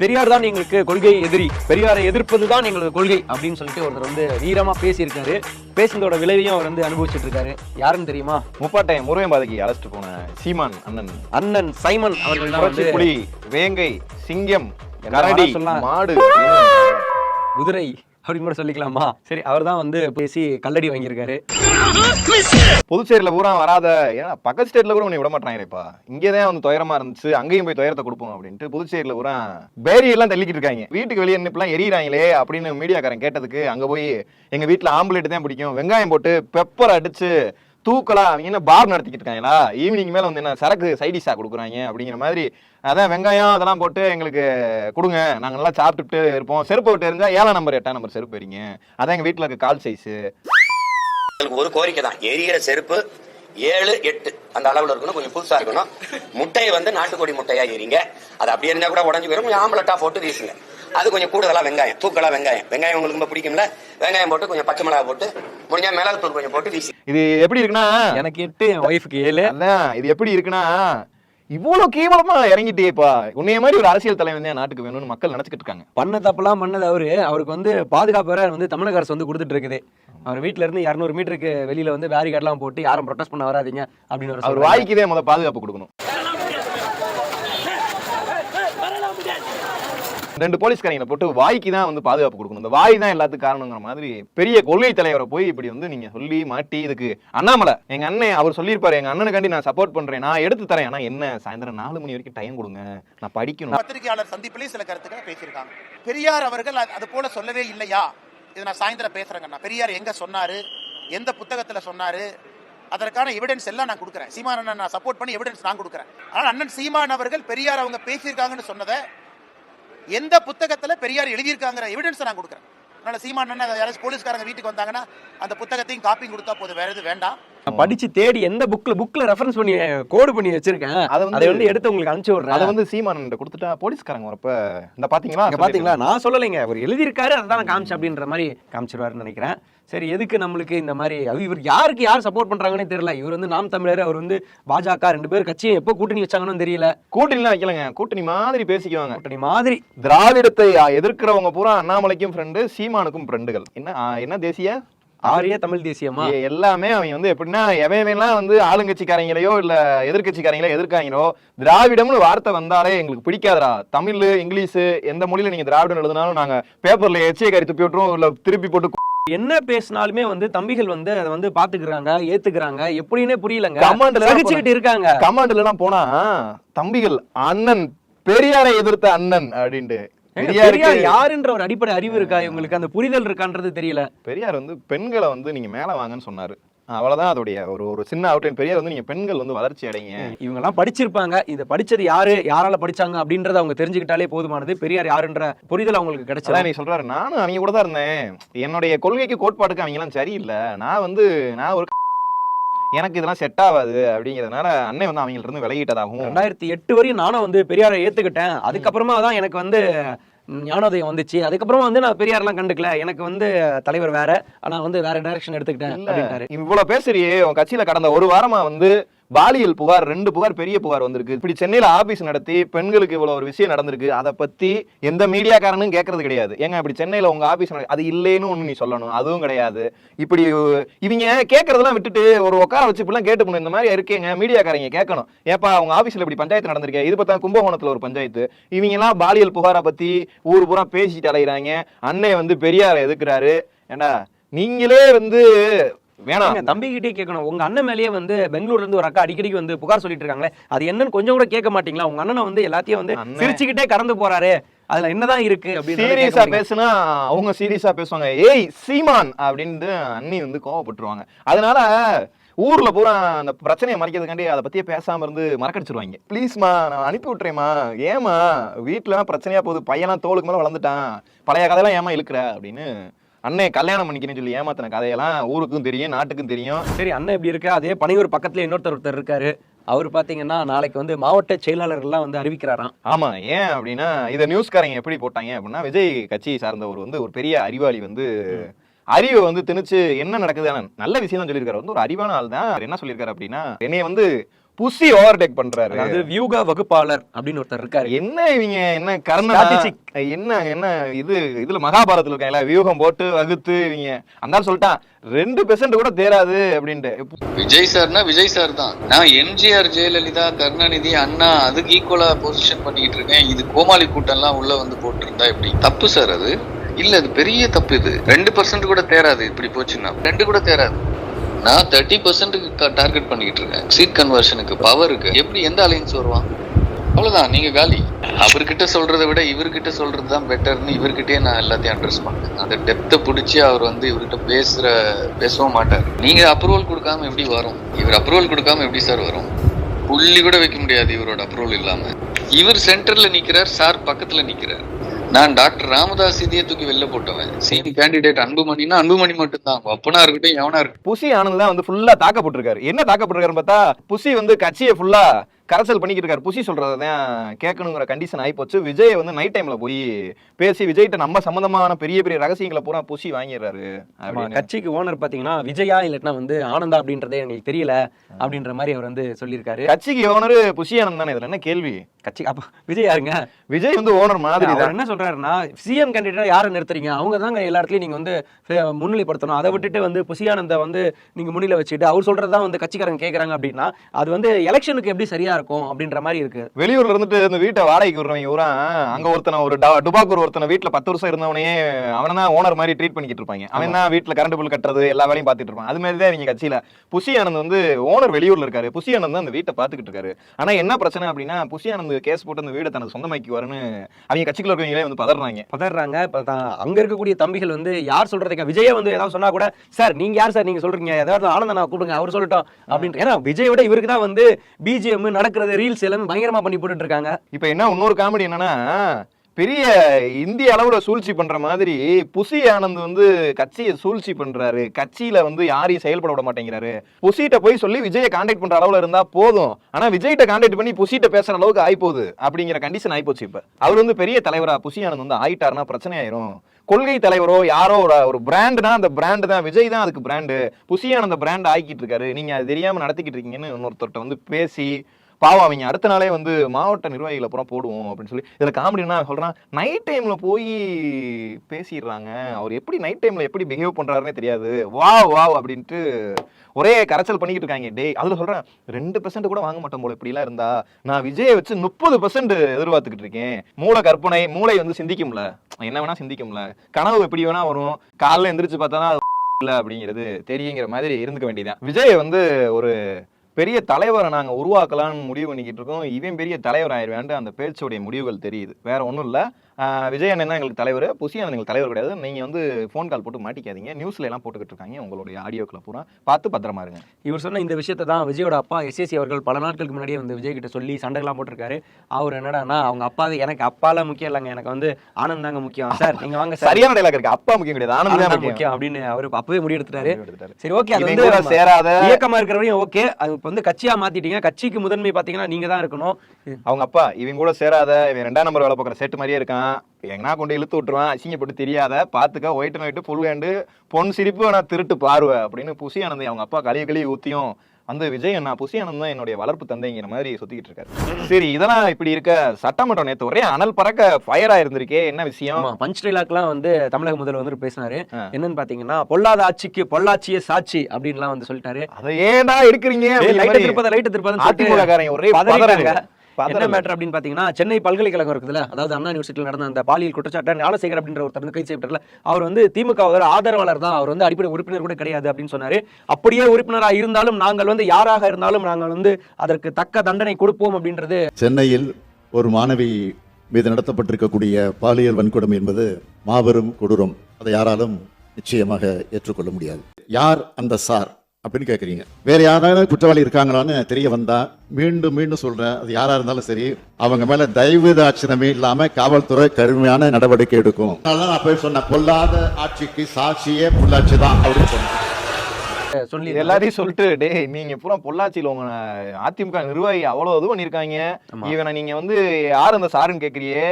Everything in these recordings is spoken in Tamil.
பெரியார் தான் எங்களுக்கு கொள்கை எதிரி. பெரியாரை எதிர்ப்பது தான் எங்களுக்கு கொள்கை அப்படின்னு சொல்லிட்டு ஒருத்தர் வந்து வீரமா பேசியிருக்காரு. பேசுனதோட விளைவையும் அவர் வந்து அனுபவிச்சுட்டு இருக்காரு யாருன்னு தெரியுமா? முப்பாட்டை முருகன் பாதைக்கு அழைச்சிட்டு போன சீமான் அண்ணன். அண்ணன் சைமன் அவர்கள் தான் புரட்சி புலி வேங்கை சிங்கம் கரடி சொல்லலாம். மாடு. குதிரை அப்படின்னு கூட சொல்லிக்கலாமா? சரி அவர் தான் வந்து பேசி கல்லடி வாங்கியிருக்காரு. புதுச்சேரியில பூரா வராத ஏன்னா பக்கத்து ஸ்டேட்ல கூட உன்னை விட மாட்டாங்கப்பா இங்கேதான் வந்து துயரமா இருந்துச்சு அங்கேயும் போய் துயரத்தை கொடுப்போம் அப்படின்ட்டு புதுச்சேரியில பூரா பேரி எல்லாம் தள்ளிக்கிட்டு இருக்காங்க வீட்டுக்கு வெளியே நின்னுப்பெல்லாம் எரியறாங்களே அப்படின்னு மீடியாக்காரன் கேட்டதுக்கு அங்க போய் எங்க வீட்டுல ஆம்புலேட் தான் பிடிக்கும். வெங்காயம் போட்டு பெப்பர் அடிச்சு தூக்கலா அவங்க என்ன பார் நடத்திக்கிட்டு இருக்காங்களா? ஈவினிங் மேல வந்து என்ன சரக்கு சைடிஷா கொடுக்குறாங்க அப்படிங்கிற மாதிரி அதான் வெங்காயம் அதெல்லாம் போட்டு எங்களுக்கு கொடுங்க. நாங்க நல்லா சாப்பிட்டுட்டு இருப்போம். செருப்பு விட்டு இருந்தா ஏழாம் நம்பர் எட்டாம் நம்பர் செருப்பு வரீங்க அதான் எங்க வீட்டுல இருக்க கால் சைஸ் ஒரு கோரிக்கை தான். எரியிற செருப்பு ஏழு எட்டு. அந்த அளவுல இருக்கணும். கொஞ்சம் புதுசா இருக்கணும். முட்டையை வந்து நாட்டுக்கோழி முட்டையா எரிங்க. அது அப்படியே இருந்தா கூட உடஞ்சு போயிடும் கொஞ்சம் ஆம்பளட்டா போட்டு வீசுங்க. அது கொஞ்சம் கூடுதலா வெங்காயம். தூக்கலா வெங்காயம். வெங்காயம் உங்களுக்கு ரொம்ப பிடிக்கும்ல? வெங்காயம் போட்டு கொஞ்சம் பச்சை மிளகா போட்டு முடிஞ்சா மிளகு தூள் கொஞ்சம் போட்டு வீசி இது எப்படி இருக்குன்னா எனக்கு எட்டு என் ஒய்ஃபுக்கு ஏழு. அதான் இது எப்படி இருக்குன்னா இவ்வளவு கேவலமா இறங்கிட்டேப்பா. உன்னைய மாதிரி ஒரு அரசியல் தலைவன் தான் நாட்டுக்கு வேணும்னு மக்கள் நினைச்சுக்கிட்டு இருக்காங்க. பண்ண தப்பெல்லாம் பண்ணது அவரு. அவருக்கு வந்து பாதுகாப்பு வந்து தமிழக அரசு வந்து கொடுத்துட்டு இருக்குது. அவர் வீட்ல இருந்து இரநூறு மீட்டருக்கு வெளியில வந்து பேரிகார்ட்லாம் போட்டு யாரும் ப்ரொடெஸ்ட் பண்ண வராதீங்க அப்படின்னு அவர். வாய்க்குதே முத பாதுகாப்பு கொடுக்கணும். ரெண்டு போலீஸ்காரங்களை போட்டு வாய்க்கு தான் வந்து பாதுகாப்பு கொடுக்கணும். இந்த வாய் தான் எல்லாத்துக்கும் காரணங்கிற மாதிரி பெரிய கொள்கை தலைவரை போய் இப்படி வந்து நீங்க சொல்லி மாட்டி இதுக்கு அண்ணாமலை எங்க அண்ணன் அவர் சொல்லியிருப்பாரு எங்க அண்ணனுக்காண்டி நான் சப்போர்ட் பண்றேன் நான் எடுத்து தரேன். ஆனா என்ன சாயந்தரம் நாலு மணி வரைக்கும் டைம் கொடுங்க. நான் படிக்கணும். பத்திரிகையாளர் சந்திப்பிலே சில கருத்துக்களை பேசியிருக்காங்க. பெரியார் அவர்கள் அது போல சொல்லவே இல்லையா? இதை நான் சாயந்தரம் பேசுறேங்கண்ணா. பெரியார் எங்க சொன்னாரு? எந்த புத்தகத்துல சொன்னாரு? அதற்கான எவிடன்ஸ் எல்லாம் நான் கொடுக்குறேன். சீமான் அண்ணன் நான் சப்போர்ட் பண்ணி எவிடன்ஸ் நான் கொடுக்குறேன். ஆனால் அண்ணன் சீமான் அவர்கள் பெரியார் அவங்க பேசியிருக்காங்கன்னு சொன்னதை எந்த புத்தகத்துல பெரியார் எழுதியிருக்காங்கிற எவிடன்ஸை நான் கொடுக்குறேன். அதனால சீமான் யாராச்சும் போலீஸ்காரங்க வீட்டுக்கு வந்தாங்கன்னா அந்த புத்தகத்தையும் காப்பி கொடுத்தா போதும். வேற எதுவும் வேண்டாம். நான் படிச்சு தேடி எந்த புக்ல புக்ல ரெஃபரன்ஸ் பண்ணி கோடு பண்ணி வச்சிருக்கேன். அதை வந்து- எடுத்து உங்களுக்கு அனுப்பிச்சு விடுறேன். அதை வந்து சீமானன் கொடுத்துட்டா போலீஸ்காரங்க வரப்ப இந்த பாத்தீங்களா? இங்க பாத்தீங்களா? நான் சொல்லலைங்க. அவர் எழுதியிருக்காரு அதான் நான் காமிச்சேன் அப்படின்ற மாதிரி காமிச்சிருவாருன்னு நினைக்கிறேன். சரி எதுக்கு நம்மளுக்கு இந்த மாதிரி இவர் யாருக்கு யார் சப்போர்ட் பண்றாங்கன்னே தெரியல. இவர் வந்து நாம் தமிழர் அவர் வந்து பாஜக ரெண்டு பேர் கட்சியை எப்போ கூட்டணி வச்சாங்கன்னு தெரியல. கூட்டணிலாம் வைக்கலங்க. கூட்டணி மாதிரி பேசிக்குவாங்க. கூட்டணி மாதிரி. திராவிடத்தை எதிர்க்கிறவங்க பூரா அண்ணாமலைக்கும் ஃப்ரெண்டு சீமானுக்கும் ஃப்ரெண்டுகள் என்ன என்ன தேசிய? ஆரிய தமிழ் தேசியமா? எல்லாமே அவங்க வந்து எப்படின்னா எவையெல்லாம் வந்து ஆளுங்கட்சிக்காரங்களையோ இல்ல எதிர்க்கட்சிக்காரங்களோ எதிர்க்காங்களோ திராவிடம்னு வார்த்தை வந்தாலே எங்களுக்கு பிடிக்காதுடா. தமிழ் இங்கிலீஷ் எந்த மொழியில நீங்க திராவிடம் எழுதினாலும் நாங்க பேப்பர்ல எச்சியை கறி துப்பி விட்டுருவோம் இல்ல திருப்பி போட்டு என்ன பேசினாலுமே வந்து தம்பிகள் வந்து அதை வந்து பாத்துக்கிறாங்க ஏத்துக்கிறாங்க. எப்படின்னே புரியலங்க. கமாண்ட்ல சகிச்சுக்கிட்டு இருக்காங்க. கமாண்ட்ல எல்லாம் போனா தம்பிகள் அண்ணன் பெரியாரை எதிர்த்த அண்ணன் அப்படின்ட்டு. பெரியார் யாருன்ற ஒரு அடிப்படை அறிவு இருக்கா? இவங்களுக்கு அந்த புரிதல் இருக்கான்றது தெரியல. பெரியார் வந்து பெண்களை வந்து நீங்க மேல வாங்கன்னு சொன்னாரு. அவ்வளவுதான் அதோடைய ஒரு ஒரு சின்ன அவுட்லைன் பெரியார் வந்து நீங்க பெண்கள் வந்து வளர்ச்சி அடைங்க. இவங்க எல்லாம் படிச்சிருப்பாங்க. இதை படிச்சது யாரு? யாரால படிச்சாங்க அப்படின்றத அவங்க தெரிஞ்சுக்கிட்டாலே போதுமானது. பெரியார் யாருன்ற புரிதல் அவங்களுக்கு கிடைச்சதா. நீ சொல்றாரு. நானும் அவங்க கூட தான் இருந்தேன். என்னுடைய கொள்கைக்கு கோட்பாட்டுக்கு அவங்க எல்லாம் சரியில்லை. நான் வந்து நான் ஒரு எனக்கு இதெல்லாம் செட் ஆகாது அப்படிங்கிறதுனால அண்ணன் வந்து அவங்கள்ட்ட இருந்து விலகிட்டதாகவும். ரெண்டாயிரத்தி எட்டு வரையும் நானும் வந்து பெரியாரை ஏத்துக்கிட்டேன். அதுக்கப்புறமா தான் எனக்கு வந்து ஞானோதயம் வந்துச்சு. அதுக்கப்புறமா வந்து நான் பெரியார்லாம் கண்டுக்கல. எனக்கு வந்து தலைவர் வேற. ஆனா வந்து வேற டைரக்ஷன் எடுத்துக்கிட்டேன் இவ்வளவு பேசுறியே உன் கட்சியில கடந்த ஒரு வாரமா வந்து பாலியல் புகார் ரெண்டு புகார் பெரிய புகார் வந்திருக்கு. இப்படி சென்னையில் ஆபீஸ் நடத்தி பெண்களுக்கு இவ்வளோ ஒரு விஷயம் நடந்திருக்கு. அதை பத்தி எந்த மீடியாக்காரனும் கேட்கறது கிடையாது. ஏங்க இப்படி சென்னையில் உங்க ஆபீஸ் அது இல்லைன்னு ஒன்று நீ சொல்லணும். அதுவும் கிடையாது. இப்படி இவங்க கேட்கறதெல்லாம் விட்டுட்டு ஒரு உட்கார வச்சு இப்படிலாம் கேட்டு போகணும். இந்த மாதிரி இருக்கேங்க. மீடியாக்காரங்க கேட்கணும். ஏப்பா உங்க ஆபீஸ்ல இப்படி பஞ்சாயத்து நடந்திருக்கு? இது பார்த்தா கும்பகோணத்தில் ஒரு பஞ்சாயத்து. இவங்கெல்லாம் பாலியல் புகாரை பத்தி ஊர் பூரா பேசிட்டு அலைகிறாங்க அன்னை வந்து பெரியாரை எதுக்குறாரு? ஏண்டா நீங்களே வந்து வேணாம். ஏங்க, தம்பிகிட்டே கேட்கணும் உங்க அண்ணன் மேலேயே வந்து பெங்களூர்ல இருந்து ஒரு அக்கா அடிக்கடிக்கு வந்து புகார் சொல்லிட்டு இருக்காங்களே அது என்னன்னு கொஞ்சம் கூட கேட்க மாட்டீங்களா? உங்க அண்ணனை வந்து எல்லாத்தையும் வந்து. சிரிச்சுக்கிட்டே கடந்து போறாரு. அதுல என்னதான் இருக்கு அப்படின்னு சீரியஸா பேசுனா அவங்க சீரியஸா பேசுவாங்க. ஏய் சீமான் அப்படின்ட்டு அண்ணி வந்து கோவப்பட்டுருவாங்க. அதனால ஊர்ல பூரா அந்த பிரச்சனையை மறைக்கிறதுக்காண்டி அதை பத்தியே பேசாம இருந்து மறக்கடிச்சிருவாங்க. ப்ளீஸ்மா நான் அனுப்பி விட்டுறேம்மா. ஏமா வீட்டுல பிரச்சனையா போகுது. பையனா தோளுக்கு மேல வளர்ந்துட்டான். பழைய கதையெல்லாம் ஏமா இழுக்கிற? அப்படின்னு அண்ணே கல்யாணம் பண்ணிக்கிறேன்னு சொல்லி ஏமாத்தின கதையெல்லாம் ஊருக்கும் தெரியும் நாட்டுக்கும் தெரியும். சரி அண்ணன் இப்படி இருக்கு? அதே பனையூர் பக்கத்துல இன்னொருத்தர் ஒருத்தர் இருக்காரு. அவர் பாத்தீங்கன்னா நாளைக்கு வந்து மாவட்ட செயலாளர்கள்லாம் வந்து அறிவிக்கிறாராம். ஆமா ஏன் அப்படின்னா இத நியூஸ்காரங்க எப்படி போட்டாங்க அப்படின்னா விஜய் கட்சி சார்ந்தவர் வந்து ஒரு பெரிய அறிவாளி வந்து அறிவை வந்து திணிச்சு என்ன நடக்குது நல்ல விஷயம் தான் சொல்லியிருக்காரு. வந்து ஒரு அறிவான ஆள் தான் என்ன சொல்லியிருக்காரு அப்படின்னா என்னைய வந்து புசி ஓவர்டேக் பண்றாரு. அதாவது வியூக வகுப்பாளர் அப்படின்னு ஒருத்தர் இருக்காரு. என்ன இவங்க என்ன கர்ணனா. என்ன என்ன இது இதுல மகாபாரதத்துல இருக்காங்களா வியூகம் போட்டு வகுத்து இவங்க. அந்த சொல்லிட்டான் ரெண்டு பெர்சன்ட் கூட தேராது அப்படின்ட்டு. விஜய் சார்னா விஜய் சார் தான். நான் எம்ஜிஆர் ஜெயலலிதா கருணாநிதி அண்ணா அதுக்கு ஈக்குவலா பொசிஷன் பண்ணிக்கிட்டு இருக்கேன். இது கோமாளி கூட்டம்லாம் உள்ள வந்து போட்டிருந்தா எப்படி? தப்பு சார் அது. இல்ல அது பெரிய தப்பு இது. ரெண்டு பர்சன்ட் கூட தேராது இப்படி போச்சுன்னா. ரெண்டு கூட தேராது. நான் தேர்ட்டி பர்சன்ட்டுக்கு டார்கெட் பண்ணிக்கிட்டு இருக்கேன் சீட் கன்வர்ஷனுக்கு பவருக்கு எப்படி எந்த அலையன்ஸ் வருவான்? அவ்வளோதான் நீங்கள் காலி. அவர்கிட்ட சொல்கிறத விட இவர்கிட்ட சொல்கிறது தான் பெட்டர்னு இவர்கிட்டயே நான் எல்லாத்தையும் அட்ரஸ் பண்ணேன் அந்த டெப்த்தை பிடிச்சி அவர் வந்து இவர்கிட்ட பேசுகிற பேசவும் மாட்டார். நீங்கள் அப்ரூவல் கொடுக்காம எப்படி வரும்? இவர் அப்ரூவல் கொடுக்காம எப்படி சார் வரும்? புள்ளி கூட வைக்க முடியாது இவரோட அப்ரூவல் இல்லாமல் இவர் சென்டரில் நிற்கிறார் சார் பக்கத்தில் நிற்கிறார் நான் டாக்டர் ராமதாஸ் இதையே தூக்கி வெளில போட்டவன். சீனி கேண்டிடேட் அன்புமணினா அன்புமணி மட்டும்தான். அப்பனா இருக்கட்டும் எவனா இருக்கட்டும். புசி ஆனந்த் தான் வந்து ஃபுல்லா தாக்கப்பட்டிருக்காரு. என்ன தாக்கப்பட்டிருக்காருன்னு பார்த்தா புசி வந்து கட்சியை ஃபுல்லா கரைசல் பண்ணிக்கிட்டு இருக்காரு புசி சொல்றதை தான் கேட்கணுங்கிற கண்டிஷன் ஆயிப்போச்சு. விஜய் வந்து நைட் டைம்ல போய் பேசி விஜய்கிட்ட நம்ம சம்பந்தமான பெரிய பெரிய ரகசியங்களை பூரா புசி வாங்கிடுறாரு. கட்சிக்கு ஓனர் பாத்தீங்கன்னா விஜயா இல்லட்னா வந்து ஆனந்தா அப்படின்றதே எங்களுக்கு தெரியல அப்படின்ற மாதிரி அவர் வந்து சொல்லியிருக்காரு. கட்சிக்கு ஓனர் புசி ஆனந்த் தானே? இதுல என்ன கேள்வி? கட்சி அப்ப விஜய் யாருங்க? விஜய் வந்து ஓனர் மாதிரி அவர் என்ன சொல்றாருன்னா சிஎம் கேண்டிடேட் யாரை நிறுத்துறீங்க? அவங்க தாங்க எல்லா இடத்துலயும் நீங்க வந்து முன்னிலைப்படுத்தணும். அதை விட்டுட்டு வந்து புசியானந்த வந்து நீங்க முன்னிலை வச்சுட்டு அவர் சொல்றதுதான் வந்து கட்சிக்காரங்க கேக்குறாங்க அப்படின்னா அது வந்து எலெக்ஷனுக்கு எப்படி சரியா இருக்கும் அப்படின்ற மாதிரி இருக்கு. வெளியூர்ல இருந்துட்டு இந்த வீட்டை வாடகைக்கு விடுறவங்க பூரா அங்க ஒருத்தனை ஒரு டுபாக்கூர் ஒருத்தனை வீட்டுல பத்து வருஷம் இருந்தவனே அவனை தான் ஓனர் மாதிரி ட்ரீட் பண்ணிக்கிட்டு இருப்பாங்க. அவன் தான் வீட்டுல கரண்ட் பில் கட்டுறது எல்லா வேலையும் பார்த்துட்டு இருப்பான். அது மாதிரி தான் இவங்க கட்சியில. புசி ஆனந்த் வந்து ஓனர் வெளியூர்ல இருக்காரு. புசி ஆனந்த் அந்த வீட்டை பார்த்துக்கிட்டு இருக்காரு. ஆனா என்ன பிரச்சனை அப்படின்னா புசி ஆனந்த் கேஸ் போட்டு அந்த வீடை தனது சொந்தமாக்கிக்குவாருன்னு அவங்க கட்சிக்குள்ள இருக்கவங்களே வந்து பதறாங்க. பதறாங்க. அங்க இருக்கக்கூடிய தம்பிகள் வந்து யார் சொல்றதுக்கு விஜய வந்து ஏதாவது சொன்னா கூட சார் நீங்க யார் சார்? நீங்க சொல்றீங்க. ஏதாவது ஆனந்தனா கூப்பிடுங்க. அவர் சொல்லட்டும். அப்படின்ட்டு ஏன்னா விஜய் விட இவருக்கு தான் வந்து பிஜிஎம் நடக்கிறது. ரீல்ஸ் எல்லாமே பயங்கரமா பண்ணி போட்டுட்டு இருக்காங்க இப்ப என்ன இன்னொரு காமெடி என்னன்னா பெரிய இந்திய அளவுல சூழ்ச்சி பண்ற மாதிரி புசி ஆனந்த் வந்து கட்சியை சூழ்ச்சி பண்றாரு. கட்சியில வந்து யாரையும் செயல்பட விட மாட்டேங்கிறாரு. புசிட்ட போய் சொல்லி விஜயை காண்டாக்ட் பண்ற அளவுல இருந்தா போதும். ஆனா விஜய்கிட்ட காண்டாக்ட் பண்ணி புசிட்ட பேசுற அளவுக்கு ஆயிப்போகுது அப்படிங்கிற கண்டிஷன் ஆயிப்போச்சு இப்ப. அவர் வந்து பெரிய தலைவரா புசி ஆனந்த் வந்து ஆயிட்டாருன்னா பிரச்சனை ஆயிரும். கொள்கை தலைவரோ யாரோ ஒரு பிராண்டுனா அந்த பிராண்டு தான் விஜய் தான் அதுக்கு பிராண்டு புசியான அந்த பிராண்ட் ஆக்கிட்டு இருக்காரு. நீங்க அது தெரியாம நடத்திக்கிட்டு இருக்கீங்கன்னு இன்னொருத்தர்ட்ட வந்து பேசி பாவம் அவங்க அடுத்த நாளே வந்து மாவட்ட நிர்வாகிகளை அப்புறம் போடுவோம் அப்படின்னு சொல்லி. இதில் காமெடினா சொல்கிறான் நைட் டைமில் போய் பேசிடுறாங்க. அவர் எப்படி நைட் டைமில் எப்படி பிஹேவ் பண்ணுறாருனே தெரியாது. வா வா அப்படின்ட்டு ஒரே கரைச்சல் பண்ணிக்கிட்டு இருக்காங்க. டேய் அதில் சொல்கிறேன் ரெண்டு பெர்சென்ட் கூட வாங்க மாட்டோம் போல இப்படிலாம் இருந்தா நான் விஜயை வச்சு முப்பது பெர்சென்ட் எதிர்பார்த்துக்கிட்டு இருக்கேன். மூளை கற்பனை மூளை வந்து சிந்திக்கும்ல. என்ன வேணா சிந்திக்கும்ல. கனவு எப்படி வேணா வரும். காலைல எந்திரிச்சு பார்த்தா இல்லை அப்படிங்கிறது. தெரியுங்கிற மாதிரி இருந்துக்க வேண்டியதான் விஜய் வந்து ஒரு பெரிய தலைவரை நாங்கள் உருவாக்கலாம்னு முடிவு பண்ணிக்கிட்டு இருக்கோம். இவன் பெரிய தலைவர் ஆயிடுவேன்ட்டு அந்த பேச்சோடைய முடிவுகள் தெரியுது. வேற ஒன்றும் இல்லை. விஜய் அண்ணன் தான் எங்களுக்கு தலைவர். புசி அண்ணன் எங்களுக்கு தலைவர் கிடையாது. நீங்க வந்து ஃபோன் கால் போட்டு மாட்டிக்காதீங்க. நியூஸ்ல எல்லாம் போட்டுக்கிட்டு இருக்காங்க. உங்களுடைய ஆடியோக்களை பூரா பார்த்து பத்திரமா இருங்க. இவர் சொன்ன இந்த விஷயத்தை தான் விஜயோட அப்பா எஸ்எஸ்சி அவர்கள் பல நாட்களுக்கு முன்னாடியே வந்து விஜய் கிட்ட சொல்லி சண்டைலாம் போட்டிருக்காரு. அவர் என்னடான்னா அவங்க அப்பா எனக்கு அப்பால முக்கியம் இல்லைங்க. எனக்கு வந்து ஆனந்த் தாங்க முக்கியம். சார் நீங்க வாங்க சார். சரியான டைலாக் இருக்கு. அப்பா முக்கியம் கிடையாது. ஆனந்த் தான் முக்கியம் அப்படின்னு அவரு அப்பவே முடிவு எடுத்துட்டாரு. எடுத்துட்டாரு. சரி ஓகே. அது வந்து சேராத இயக்கமா இருக்கிறவரையும் ஓகே. அது இப்ப வந்து கட்சியா மாத்திட்டீங்க. கட்சிக்கு முதன்மை பாத்தீங்கன்னா நீங்க தான் இருக்கணும். அவங்க அப்பா இவன் கூட சேராத இவன் ரெண்டாம் நம்பர் வேலை பார்க்குற செட்டு மாதிரியே இருக்கான். எங்கனா கொண்டு இழுத்து விட்டுருவான் அசிங்கப்பட்டு தெரியாத பாத்துக்க ஒயிட் நைட்டு புல் வேண்டு பொன் சிரிப்பு வேணா திருட்டு பார்வை அப்படின்னு புசி ஆனந்த் அவங்க அப்பா கழிய கழிய ஊத்தியும் வந்து விஜய் அண்ணா புசி ஆனந்த் தான் என்னுடைய வளர்ப்பு தந்தைங்கிற மாதிரி சுத்திக்கிட்டு இருக்காரு. சரி இதெல்லாம் இப்படி இருக்க சட்டமன்றம் நேத்து ஒரே அனல் பறக்க ஃபயர் ஆயிருந்திருக்கே என்ன விஷயம்? பஞ்ச் டைலாக்லாம் வந்து தமிழக முதல்வர் வந்து பேசினாரு. என்னன்னு பாத்தீங்கன்னா பொல்லாத ஆட்சிக்கு பொள்ளாச்சியே சாட்சி அப்படின்லாம் வந்து சொல்லிட்டாரு. அதை ஏன்டா எடுக்கிறீங்க? அப்படிங்கிற லைட் மாதிரி திருப்பத லைட் திருப்பத அதிமுக ஒரே. என்ன. மேட்டர் அப்படின்னு பாத்தீங்கன்னா சென்னை பல்கலைக்கழகம் இருக்குதுல்ல அதாவது அண்ணா யூனிவர்சிட்டியில் நடந்த அந்த பாலியல் குற்றச்சாட்டை ஞானசேகர் அப்படின்ற ஒருத்தர் வந்து கைது செய்யப்பட்டல அவர் வந்து திமுக ஆதரவாளர் தான் அவர் வந்து அடிப்படை உறுப்பினர் கூட கிடையாது அப்படின்னு சொன்னாரு. அப்படியே உறுப்பினராக இருந்தாலும் நாங்கள் வந்து யாராக இருந்தாலும் நாங்கள் வந்து அதற்கு தக்க தண்டனை கொடுப்போம் அப்படின்றது சென்னையில் ஒரு மாணவி மீது நடத்தப்பட்டிருக்கக்கூடிய பாலியல் வன்கொடுமை என்பது மாபெரும் கொடூரம். அதை யாராலும் நிச்சயமாக ஏற்றுக்கொள்ள முடியாது. யார் அந்த சார்? அப்படின்னு கேட்குறீங்க வேற யாராவது குற்றவாளி இருக்காங்களான்னு தெரிய வந்தா மீண்டும் மீண்டும் சொல்றேன். அது யாரா இருந்தாலும் சரி அவங்க மேல தயவு தாட்சிணமே இல்லாம காவல்துறை கடுமையான நடவடிக்கை எடுக்கும். அதனால நான் போய் சொன்னேன் பொல்லாத ஆட்சிக்கு சாட்சியே பொள்ளாட்சி தான் அப்படின்னு சொன்னேன். சொல்லி எல்லாரையும் சொல்லிட்டு டேய் நீங்க பூரா பொள்ளாச்சியில உங்க அதிமுக நிர்வாகி அவ்வளவு இது பண்ணிருக்காங்க. இவனை நீங்க வந்து யார் அந்த சாருன்னு கேக்குறியே?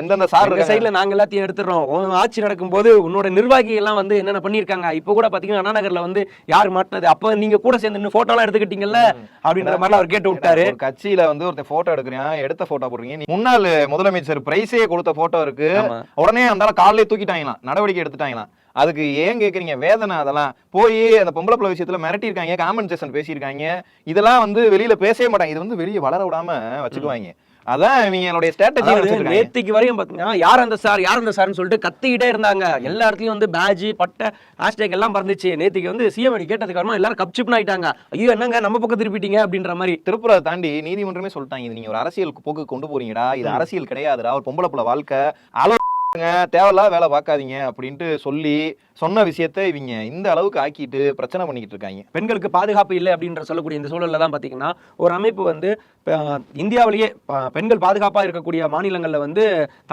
எந்தெந்த சார் சைடுல நாங்க எல்லாத்தையும் எடுத்துறோம் உன் ஆட்சி நடக்கும்போது உன்னோட நிர்வாகி எல்லாம் வந்து என்னென்ன பண்ணிருக்காங்க இப்ப கூட பாத்தீங்கன்னா அண்ணா நகர்ல வந்து யார் மாட்டினது? அப்ப நீங்க கூட சேர்ந்து போட்டோ எல்லாம் எடுத்துக்கிட்டீங்கல்ல? அப்படின்ற மாதிரி அவர் கேட்டு விட்டாரு. கட்சியில வந்து ஒருத்தன் போட்டோ எடுக்கிறேன் எடுத்த போட்டோ போடுறீங்க முன்னாள் முதலமைச்சர் பிரைஸே கொடுத்த போட்டோ இருக்கு. உடனே அந்த காலையில தூக்கிட்டாங்களாம். நடவடிக்கை எடுத்துட்டாங்களாம். அதுக்கு ஏன் கேக்குறீங்க? வேதனை அதெல்லாம். போய் அந்த பொம்பளை பிள்ளை விஷயத்துல மிரட்டியிருக்காங்க காம்பன்சேஷன் பேசியிருக்காங்க. இதெல்லாம் வந்து வெளியில பேசவே மாட்டாங்க. இது வந்து வெளியே வளர விடாம வச்சுக்குவாங்க. அதான் இவங்களுடைய ஸ்ட்ராட்டஜி நேத்திக்கு வரையும் பாத்தீங்கன்னா யார் அந்த சார் யார் அந்த சார்னு சொல்லிட்டு கத்திக்கிட்டே இருந்தாங்க. எல்லா இடத்துலயும் வந்து பேஜ் பட்டை ஹேஷ்டேக் எல்லாம் பறந்துச்சு. நேத்திக்கு வந்து சிஎம் கேட்டதுக்கு அப்புறமா எல்லாரும் கப்சிப்னு ஆயிட்டாங்க. ஐயோ என்னங்க நம்ம பக்கம் திருப்பிட்டீங்க அப்படின்ற மாதிரி. திருப்புரை தாண்டி நீதிமன்றமே சொல்லிட்டாங்க. இது நீங்க ஒரு அரசியல் போக்கு கொண்டு போறீங்கடா. இது அரசியல் கிடையாதுடா. ஒரு பொம்பளை புள்ள வாழ்க்கை. அளவு தேவையில்லாத வேலை பார்க்காதீங்க அப்படின்ட்டு சொல்லி சொன்ன விஷயத்த இவங்க இந்த அளவுக்கு ஆக்கிட்டு பிரச்சனை பண்ணிக்கிட்டு இருக்காங்க. பெண்களுக்கு பாதுகாப்பு இல்லை அப்படின்ற சொல்லக்கூடிய இந்த சூழலில் தான் பார்த்தீங்கன்னா ஒரு அமைப்பு வந்து இந்தியாவிலேயே பெண்கள் பாதுகாப்பாக இருக்கக்கூடிய மாநிலங்களில் வந்து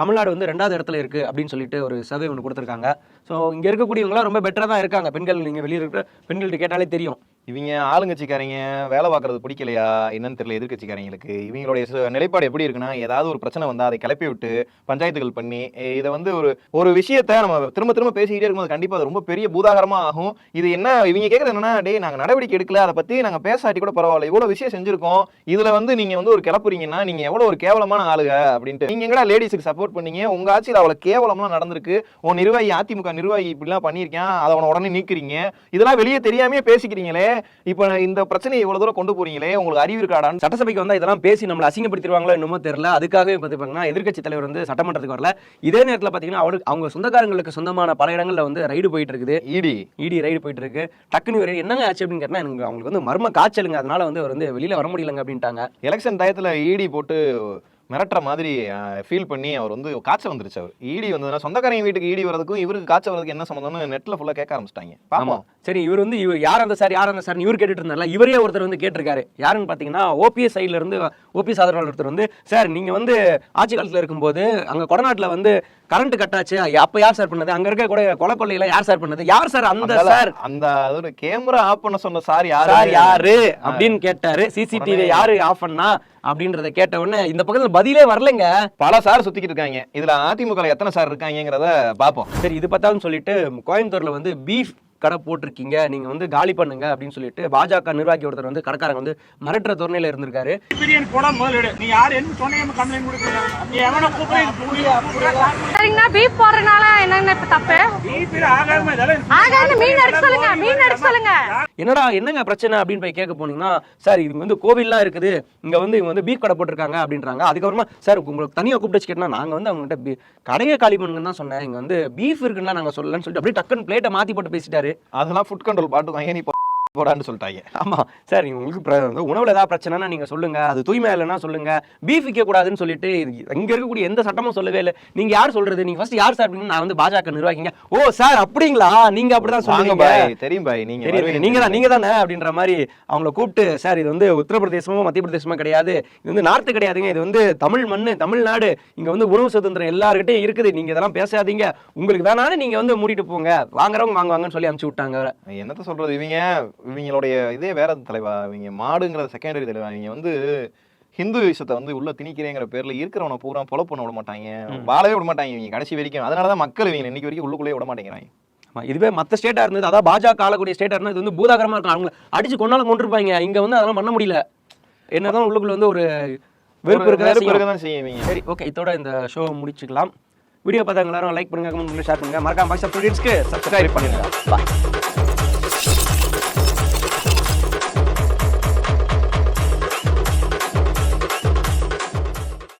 தமிழ்நாடு வந்து ரெண்டாவது இடத்துல இருக்குது அப்படின்னு சொல்லிட்டு ஒரு சர்வே ஒன்று கொடுத்துருக்காங்க. ஸோ இங்கே இருக்கக்கூடியவங்களாம் ரொம்ப பெட்டராக தான் இருக்காங்க. பெண்கள் நீங்கள் வெளியே இருக்கிற பெண்கள்கிட்ட கேட்டாலே தெரியும். இவங்க ஆளுங்கட்சிக்காரங்க வேலை பார்க்கறது பிடிக்கலையா? என்னன்னு தெரியல எதிர்க்கட்சிக்காரங்களுக்கு. இவங்களுடைய சு- நிலைப்பாடு எப்படி இருக்குன்னா ஏதாவது ஒரு பிரச்சனை வந்தால் அதை கிளப்பி விட்டு பஞ்சாயத்துகள் பண்ணி இதை வந்து ஒரு ஒரு விஷயத்த நம்ம திரும்ப திரும்ப பேசிக்கிட்டே இருக்கும்போது கண்டிப்பாக அது ரொம்ப பெரிய பூதாகரமாக ஆகும். இது என்ன இவங்க கேட்குறது என்னன்னா டே நாங்கள் நடவடிக்கை எடுக்கல. அதை பற்றி நாங்கள் பேசாட்டி கூட பரவாயில்ல. இவ்வளோ விஷயம் செஞ்சிருக்கோம். இதில் வந்து நீங்கள் வந்து ஒரு கிளப்புறீங்கன்னா நீங்கள் எவ்வளோ ஒரு கேவலமான ஆளுக அப்படின்ட்டு. நீங்கள் எங்கடா லேடிஸுக்கு சப்போர்ட் பண்ணீங்க? உங்க ஆட்சியில் அவ்வளோ கேவலமாக நடந்திருக்கு. உன் நிர்வாகி அதிமுக நிர்வாகி இப்படிலாம் பண்ணியிருக்கேன். அதை அவனை உடனே நீக்கிறீங்க. இதெல்லாம் வெளியே தெரியாமே பேசிக்கிறீங்களே. இப்போ இந்த பிரச்சனையை இவ்வளவு தூரம் கொண்டு போறீங்களே உங்களுக்கு அறிவு இருக்காடான்னு சட்டசபைக்கு வந்தா இதெல்லாம் பேசி நம்மள அசிங்கப்படுத்திடுவாங்களோ என்னமோ தெரியல. அதுக்காகவே பார்த்தீங்கன்னா எதிர்க்கட்சி தலைவர் வந்து சட்டமன்றத்துக்கு வரல. இதே நேரத்தில் பார்த்தீங்கன்னா அவருக்கு அவங்க சொந்தக்காரங்களுக்கு சொந்தமான பல இடங்கள்ல வந்து ரைடு போயிட்டு இருக்குது. இடி. இடி ரைடு போயிட்டு இருக்கு. டக்குனு ஒரு என்னங்க ஆச்சு அப்படின்னு கேட்டா எனக்கு அவங்களுக்கு வந்து மர்ம காய்ச்சலுங்க. அதனால வந்து அவர் வந்து வெளியில வர முடியலங்க அப்படின்ட்டாங்க. எலெக்ஷன் டயத்துல இடி போட்டு மிரட்டுற மாதிரி ஃபீல் பண்ணி அவர் வந்து காய்ச்சல் வந்துருச்சு அவர். இடி வந்ததுன்னா சொந்தக்காரங்க வீட்டுக்கு இடி வரதுக்கும் இவருக்கு காய்ச்சல் வரதுக்கு என்ன சம்மந்தம்னு நெட்ல ஃபுல்லா கேட்க ஆரம்பிச்சிட்டாங்க. ஆமா. பாப்போம் சரி இவர் வந்து இவர் யார் அந்த சார் யார் அந்த சார் இவர் கேட்டுட்டு இருந்தார்ல இவரே ஒருத்தர் வந்து கேட்டிருக்காரு. யாருன்னு பாத்தீங்கன்னா ஓபிஎஸ் சைடுல இருந்து ஓபிஎஸ் ஆதரவாளர் ஒருத்தர் வந்து சார் நீங்க வந்து ஆட்சி காலத்துல இருக்கும்போது அங்க கொடநாட்டுல வந்து கரண்ட் கட் ஆச்சு அப்ப யார் சார் பண்ணது? அங்க இருக்க கூட கொலை கொள்ளையில யார் சார் பண்ணது? யார் சார் அந்த சார் அந்த ஒரு கேமரா ஆஃப் பண்ண சொன்ன சார் யாரு? யாரு? அப்படின்னு கேட்டாரு. சிசிடிவி யாரு ஆஃப் பண்ணா அப்படின்றத கேட்ட உடனே இந்த பக்கத்துல பதிலே வரலங்க. பல சார் சுத்திக்கிட்டு இருக்காங்க. இதுல அதிமுக எத்தனை சார் இருக்காங்கங்கிறத பாப்போம். சரி இது பார்த்தாலும் சொல்லிட்டு கோயம்புத்தூர்ல வந்து பீஃப் கடை போட்டிருக்கீங்க. நீங்க வந்து காலி பண்ணுங்க அப்படின்னு சொல்லிட்டு பாஜக நிர்வாகி ஒருத்தர் வந்து கடைக்காரங்க வந்து மிரட்டுற தோரணையில இருந்திருக்காரு. பீஃப் போடுறதுனால இப்ப தப்பு? மீன் எடுக்க சொல்லுங்க மீன் எடுக்க சொல்லுங்க. என்னடா என்னங்க பிரச்சனை அப்படின்னு போய் கேட்க போனீங்கன்னா சார் இது வந்து கோவில்லாம் இருக்குது. இங்கே வந்து இவங்க வந்து பீஃப் கடை போட்டிருக்காங்க அப்படின்றாங்க. அதுக்கப்புறமா சார் உங்களுக்கு தனியாக கூப்பிட்டு கேட்டால் நாங்கள் வந்து அவங்ககிட்ட பீ- கடையை காலி பண்ணுங்கன்னு தான் சொன்னேன். இங்கே வந்து பீஃப் இருக்குன்னா நாங்கள் சொல்லலன்னு சொல்லிட்டு அப்படியே டக்குன்னு பிளேட்டை மாற்றி போட்டு பேசிட்டாரு. அதெல்லாம் ஃபுட் கண்ட்ரோல் பாட்டு தான். ஏன் இப்போ போடான்னு சொல்லிட்டாங்க. ஆமா சார் உங்களுக்கு உணவுல ஏதாவது பிரச்சனைனா நீங்க சொல்லுங்க. அது தூய்மை இல்லைன்னா சொல்லுங்க. பீஃப் விற்க கூடாதுன்னு சொல்லிட்டு இங்க இருக்கக்கூடிய எந்த சட்டமும் சொல்லவே இல்லை. நீங்க யார் சொல்றது? நீங்க ஃபர்ஸ்ட் யார் சார் அப்படின்னு நான் வந்து பாஜக நிர்வாகிங்க. ஓ சார் அப்படிங்களா? நீங்க அப்படிதான் வாங்க சொல்லுங்க பாய் தெரியும் பாய் நீங்க தெரியும் வருவீங்க நீங்க தான் நீங்க தானே அப்படின்ற மாதிரி அவங்கள கூப்பிட்டு சார் இது வந்து உத்தரப்பிரதேசமோ மத்திய பிரதேசமோ கிடையாது. இது வந்து நார்த்து கிடையாதுங்க. இது வந்து தமிழ் மண்ணு தமிழ்நாடு. இங்க வந்து உணவு சுதந்திரம் எல்லாருக்கிட்டையும் இருக்குது. நீங்க இதெல்லாம் பேசாதீங்க. உங்களுக்கு வேணாலும் நீங்க வந்து மூடிட்டு போங்க. வாங்குறவங்க வாங்குவாங்கன்னு சொல்லி அனுப்பிச்சு விட்டாங்க என்னத்த சொல்றது இவங்க? இவங்களுடைய இதே வேற தலைவா? இவங்க மாடுங்கிறது செகண்டரி தலைவா? இவங்க வந்து ஹிந்து விஷயத்தை வந்து உள்ள திணிக்கிறேங்கிற பேர்ல இருக்கிறவனை பூரா பொல பண்ண விட மாட்டாங்க. வாழவே விட மாட்டாங்க இவங்க. கடைசி வரைக்கும். அதனாலதான் மக்கள் இவங்க இன்னைக்கு வரைக்கும் உள்ளுக்குள்ளே விட மாட்டேங்கிறாங்க. இதுவே மத்த ஸ்டேட்டா இருந்தது. அதாவது பாஜக ஆளக்கூடிய ஸ்டேட்டா இருந்தா இது வந்து பூதாகரமா இருக்கும் அவங்க அடிச்சு கொண்டாலும் கொண்டிருப்பாங்க இங்க வந்து அதெல்லாம் பண்ண முடியல. என்னதான் உள்ளுக்குள்ள வந்து ஒரு வெறுப்பு செய்யும். இவங்க. சரி ஓகே இதோட இந்த ஷோ முடிச்சுக்கலாம். வீடியோ பார்த்தவங்க எல்லாரும் லைக் பண்ணுங்க கமெண்ட் பண்ணுங்க ஷேர் பண்ணுங்க. மறக்காம சப்ஸ்கிரைப் பண்ணுங்க Bye.